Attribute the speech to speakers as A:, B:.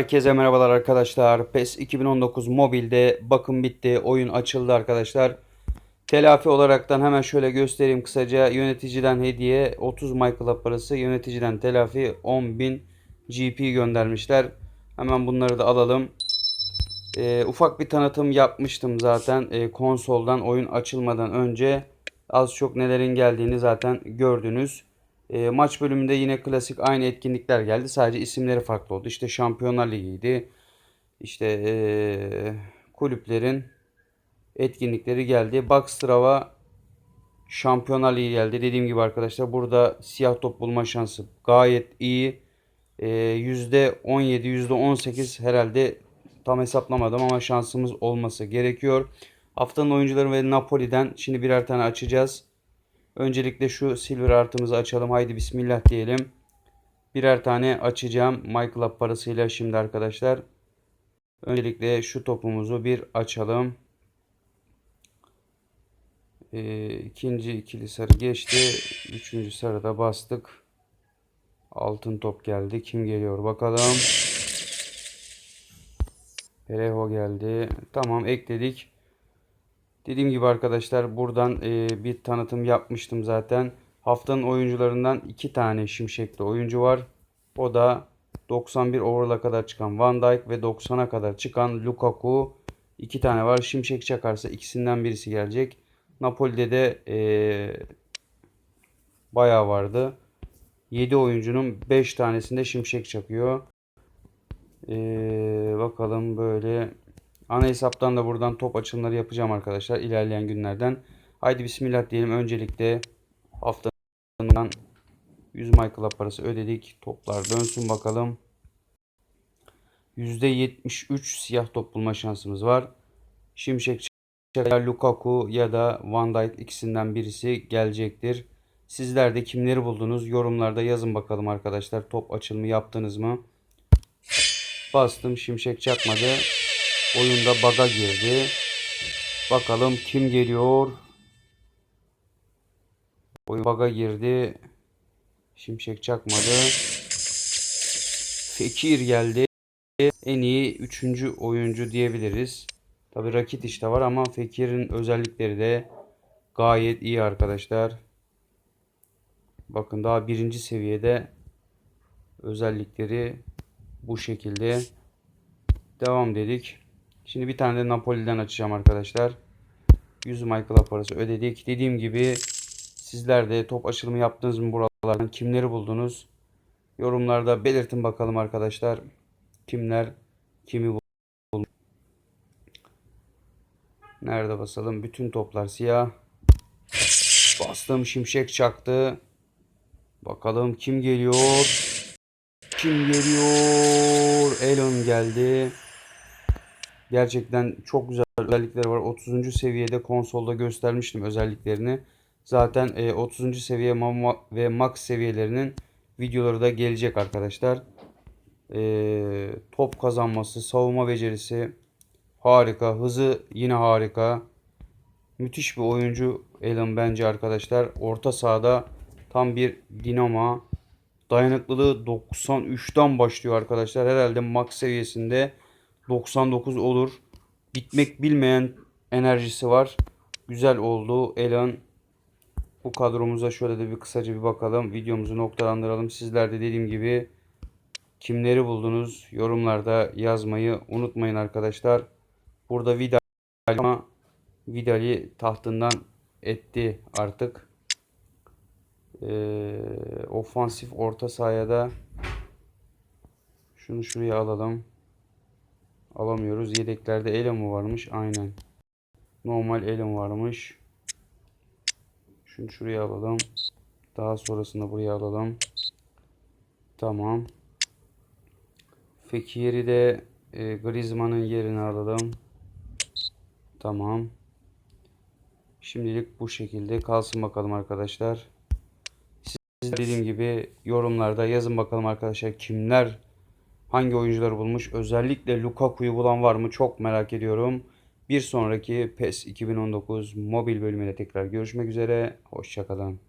A: Herkese merhabalar arkadaşlar. PES 2019 mobilde bakım bitti. Oyun açıldı arkadaşlar. Telafi olaraktan hemen şöyle göstereyim kısaca. Yöneticiden hediye 30 MyClub parası. Yöneticiden telafi 10.000 GP göndermişler. Hemen bunları da alalım. Ee, ufak bir tanıtım yapmıştım zaten ee, konsoldan oyun açılmadan önce. Az çok nelerin geldiğini zaten gördünüz. E, maç bölümünde yine klasik aynı etkinlikler geldi. Sadece isimleri farklı oldu. İşte Şampiyonlar Ligi'ydi. İşte e, kulüplerin etkinlikleri geldi. Boxstrava Şampiyonlar Ligi geldi. Dediğim gibi arkadaşlar burada siyah top bulma şansı gayet iyi. E, %17, %18 herhalde tam hesaplamadım ama şansımız olması gerekiyor. Haftanın oyuncuları ve Napoli'den şimdi birer tane açacağız. Öncelikle şu silver artımızı açalım. Haydi bismillah diyelim. Birer tane açacağım. MyClub parasıyla şimdi arkadaşlar. Öncelikle şu topumuzu bir açalım. Ee, ikinci ikili sarı geçti. Üçüncü sarıda bastık. Altın top geldi. Kim geliyor bakalım. Perejo geldi. Tamam ekledik. Dediğim gibi arkadaşlar buradan e, bir tanıtım yapmıştım zaten. Haftanın oyuncularından iki tane şimşekli oyuncu var. O da 91 overall'a kadar çıkan Van Dijk ve 90'a kadar çıkan Lukaku. iki tane var. Şimşek çakarsa ikisinden birisi gelecek. Napoli'de de e, bayağı vardı. 7 oyuncunun 5 tanesinde şimşek çakıyor. E, bakalım böyle Ana hesaptan da buradan top açılımları yapacağım arkadaşlar ilerleyen günlerden. Haydi bismillah diyelim. Öncelikle haftanın 100 MyClub parası ödedik. Toplar dönsün bakalım. %73 siyah top bulma şansımız var. Şimşek Çakar, Lukaku ya da Van Dijk ikisinden birisi gelecektir. Sizler de kimleri buldunuz? Yorumlarda yazın bakalım arkadaşlar. Top açılımı yaptınız mı? Bastım şimşek çakmadı. Oyunda baga girdi. Bakalım kim geliyor. Oyun baga girdi. Şimşek çakmadı. Fekir geldi. En iyi üçüncü oyuncu diyebiliriz. Tabi rakit işte var ama Fekir'in özellikleri de gayet iyi arkadaşlar. Bakın daha birinci seviyede özellikleri bu şekilde. Devam dedik. Şimdi bir tane de Napoli'den açacağım arkadaşlar. 100 Michael parası ödedik. Dediğim gibi sizler de top açılımı yaptınız mı buralardan? Kimleri buldunuz? Yorumlarda belirtin bakalım arkadaşlar. Kimler kimi buldu? Nerede basalım? Bütün toplar siyah. Bastım şimşek çaktı. Bakalım kim geliyor? Kim geliyor? Elon geldi. Gerçekten çok güzel özellikleri var. 30. seviyede konsolda göstermiştim özelliklerini. Zaten 30. E, seviye ve max seviyelerinin videoları da gelecek arkadaşlar. E, top kazanması, savunma becerisi harika. Hızı yine harika. Müthiş bir oyuncu Alan bence arkadaşlar. Orta sahada tam bir dinamo. Dayanıklılığı 93'ten başlıyor arkadaşlar. Herhalde max seviyesinde 99 olur. Bitmek bilmeyen enerjisi var. Güzel oldu. Elan bu kadromuza şöyle de bir kısaca bir bakalım. Videomuzu noktalandıralım. Sizler de dediğim gibi kimleri buldunuz? Yorumlarda yazmayı unutmayın arkadaşlar. Burada Vidal ama Vidal'i tahtından etti artık. Ee, ofansif orta sahaya da şunu şuraya alalım. Alamıyoruz. Yedeklerde Elon varmış? Aynen. Normal Elon varmış. Şunu şuraya alalım. Daha sonrasında buraya alalım. Tamam. Fekir'i de e, Griezmann'ın yerine alalım. Tamam. Şimdilik bu şekilde kalsın bakalım arkadaşlar. Siz dediğim gibi yorumlarda yazın bakalım arkadaşlar kimler Hangi oyuncuları bulmuş? Özellikle Lukaku'yu bulan var mı? Çok merak ediyorum. Bir sonraki PES 2019 mobil bölümüne tekrar görüşmek üzere. Hoşçakalın.